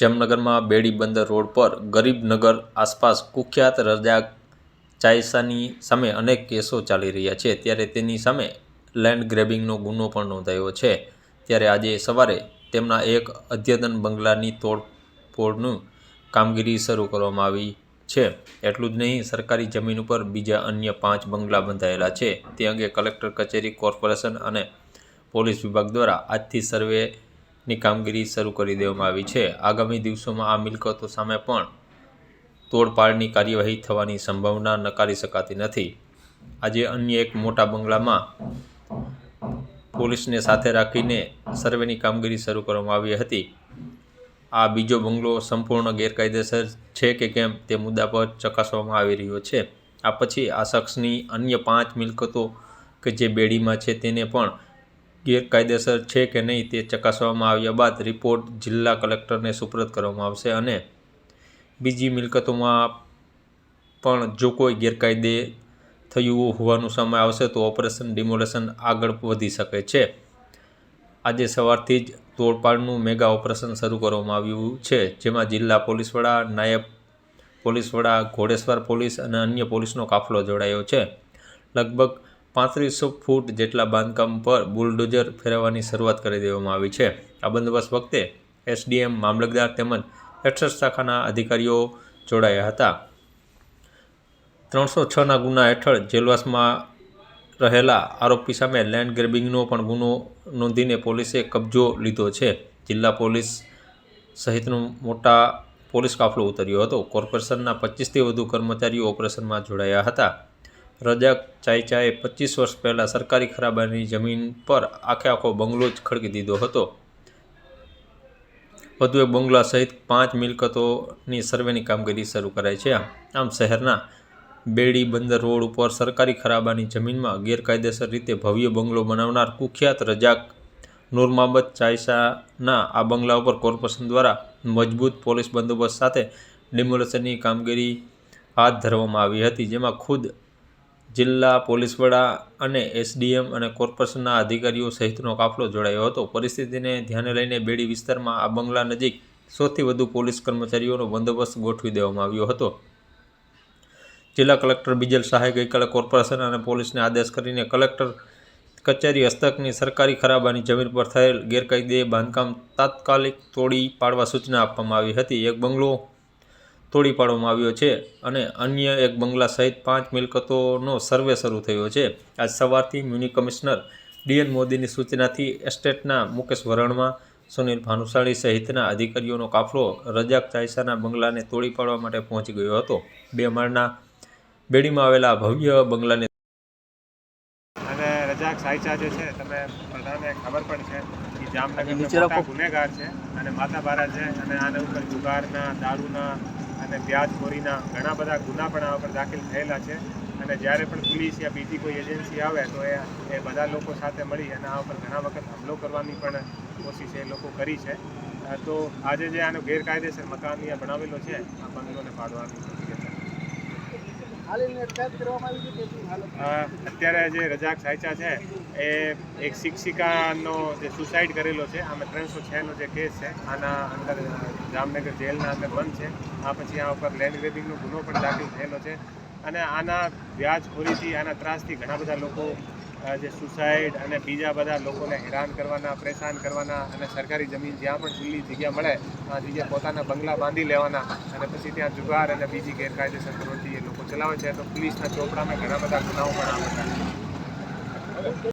જામનગરમાં બેડી બંદર રોડ પર ગરીબનગર આસપાસ કુખ્યાત રજાક ચાયસાની સામે અનેક કેસો ચાલી રહ્યા છે. ત્યારે તેની સામે લેન્ડ ગ્રેબિંગનો ગુનો પણ નોંધાયો છે. ત્યારે આજે સવારે તેમના એક અદ્યતન બંગલાની તોડફોડનું કામગીરી શરૂ કરવામાં આવી છે. એટલું જ નહીં, સરકારી જમીન ઉપર બીજા અન્ય પાંચ બંગલા બંધાયેલા છે. તે અંગે કલેક્ટર કચેરી કોર્પોરેશન અને પોલીસ વિભાગ દ્વારા આજથી સર્વેની કામગીરી શરૂ કરી દેવામાં આવી છે. આગામી દિવસોમાં આ મિલકતો સામે પણ તોડપાડની કાર્યવાહી થવાની સંભાવના નકારી શકાતી નથી. આજે અન્ય એક મોટા બંગલામાં પોલીસને સાથે રાખીને સર્વેની કામગીરી શરૂ કરવામાં આવી હતી. આ બીજો બંગલો સંપૂર્ણ ગેરકાયદેસર છે કે કેમ તે મુદ્દા પર ચકાસવામાં આવી રહ્યો છે. આ પછી આ શખ્સની અન્ય પાંચ મિલકતો કે જે બેડીમાં છે તેને પણ ગેરકાયદેસર છે કે નહીં તે ચકાસવામાં આવ્યા બાદ રિપોર્ટ જિલ્લા કલેક્ટરને સુપ્રત કરવામાં આવશે અને બીજી મિલકતોમાં પણ જો કોઈ ગેરકાયદે થયું હોવાનું સામે આવશે તો ઓપરેશન ડિમોલેશન આગળ વધી શકે છે. આજે સવારથી જ તોડપાડનું મેગા ઓપરેશન શરૂ કરવામાં આવ્યું છે, જેમાં જિલ્લા પોલીસ વડા, નાયબ પોલીસ વડા ઘોડેશ્વર પોલીસ અને અન્ય પોલીસનો કાફલો જોડાયો છે. લગભગ પાંત્રીસો ફૂટ જેટલા બાંધકામ પર બુલડોઝર ફેરવવાની શરૂઆત કરી દેવામાં આવી છે. આ બંદોબસ્ત વખતે એસડીએમ, મામલતદાર તેમજ એક્સેસ શાખાના અધિકારીઓ જોડાયા હતા. ત્રણસો છના ગુના હેઠળ જેલવાસમાં રહેલા આરોપી સામે લેન્ડ ગ્રેબિંગનો પણ ગુનો નોંધીને પોલીસે કબજો લીધો છે. જિલ્લા પોલીસ સહિતનો મોટા પોલીસ કાફલો ઉતર્યો હતો. કોર્પોરેશનના પચીસથી વધુ કર્મચારીઓ ઓપરેશનમાં જોડાયા હતા. રજાક ચાઇચાએ પચીસ વર્ષ પહેલાં સરકારી ખરાબાની જમીન પર આખે આખો બંગલો જ ખડકી દીધો હતો. વધુ એક બંગલા સહિત પાંચ મિલકતોની સર્વેની કામગીરી શરૂ કરાઈ છે. આમ શહેરના બેડી બંદર રોડ ઉપર સરકારી ખરાબાની જમીનમાં ગેરકાયદેસર રીતે ભવ્ય બંગલો બનાવનાર કુખ્યાત રજાક નૂર ચાઇશાના આ બંગલા ઉપર કોર્પોરેશન દ્વારા મજબૂત પોલીસ બંદોબસ્ત સાથે ડિમોલેશનની કામગીરી હાથ ધરવામાં આવી હતી, જેમાં ખુદ જિલ્લા પોલીસ વડા અને એસડીએમ અને કોર્પોરેશનના અધિકારીઓ સહિતનો કાફલો જોડાયો હતો. પરિસ્થિતિને ધ્યાને લઈને બેડી વિસ્તારમાં આ બંગલા નજીક સૌથી વધુ પોલીસ કર્મચારીઓનો બંદોબસ્ત ગોઠવી દેવામાં આવ્યો હતો. જિલ્લા કલેક્ટર બિજલ શાહે ગઈકાલે કોર્પોરેશન અને પોલીસને આદેશ કરીને કલેક્ટર કચેરી હસ્તકની સરકારી ખરાબાની જમીન પર થયેલ ગેરકાયદે બાંધકામ તાત્કાલિક તોડી પાડવા સૂચના આપવામાં આવી હતી. એક બંગલો તોડી પાડવામાં આવ્યો છે અને અન્ય એક બંગલા સહિત પાંચ મિલકતોનો સર્વે શરૂ થયો છે આજ સવારથી મ્યુનિ કમિશનર ડીએન મોદીની સૂચનાથી એસ્ટેટના મુકેશ વરણમાં સુનિલ ભાનુશાળી સહિતના અધિકારીઓનો કાફલો રજાક ચાઇસાના બંગલાને તોડી પાડવા માટે પહોંચી ગયો હતો બે માળના બેડીમાં આવેલા ભવ્ય બંગલાને અને રજાક સાહિચા જે છે તમે બધાને ખબર પણ છે કે જામનગરનો નીચે મોટા રાખો. ગુનેગાર છે અને માથાભારા છે અને આને ઉપર જુગારના દારૂના અને વ્યાજખોરીના ઘણા બધા ગુના પણ આ ઉપર દાખલ થયેલા છે. અને જ્યારે પણ પોલીસ યા બીજી કોઈ એજન્સી આવે તો એ એ બધા લોકો સાથે મળી અને આ ઉપર ઘણા વખત હુમલો કરવાની પણ કોશિશ એ લોકો કરી છે. તો આજે જે આનો ગેરકાયદેસર મકાન અહીંયા બનાવેલો છે, આ બંગલોને પાડવાની પ્રક્રિયા છે હાલીને અટકાયત કરવામાં આવી છે કે શું હાલત અ, અત્યારે જે રજાક સાયચા છે, એ એક શિક્ષિકાનો જે સુસાઇડ કરેલો છે, આમાં ત્રણસો છનો જે કેસ છે, આના અંદર જામનગર જેલના અંદર બંધ છે. આ પછી આ ઉપર લેન્ડ ગ્રેબિંગનો ગુનો પણ દાખલ થયેલો છે. અને આના વ્યાજખોરીથી, આના ત્રાસથી ઘણા બધા લોકો જે સુસાઇડ અને બીજા બધા લોકોને હેરાન કરવાના, પરેશાન કરવાના અને સરકારી જમીન જ્યાં પણ ખુલ્લી જગ્યા મળે આ જગ્યાએ પોતાના બંગલા બાંધી લેવાના અને પછી ત્યાં જુગાર અને બીજી ગેરકાયદેસર પ્રવૃત્તિ એ લોકો ચલાવે છે. તો પોલીસના ચોપડામાં ઘણા બધા ગુનાઓ પણ આવે છે.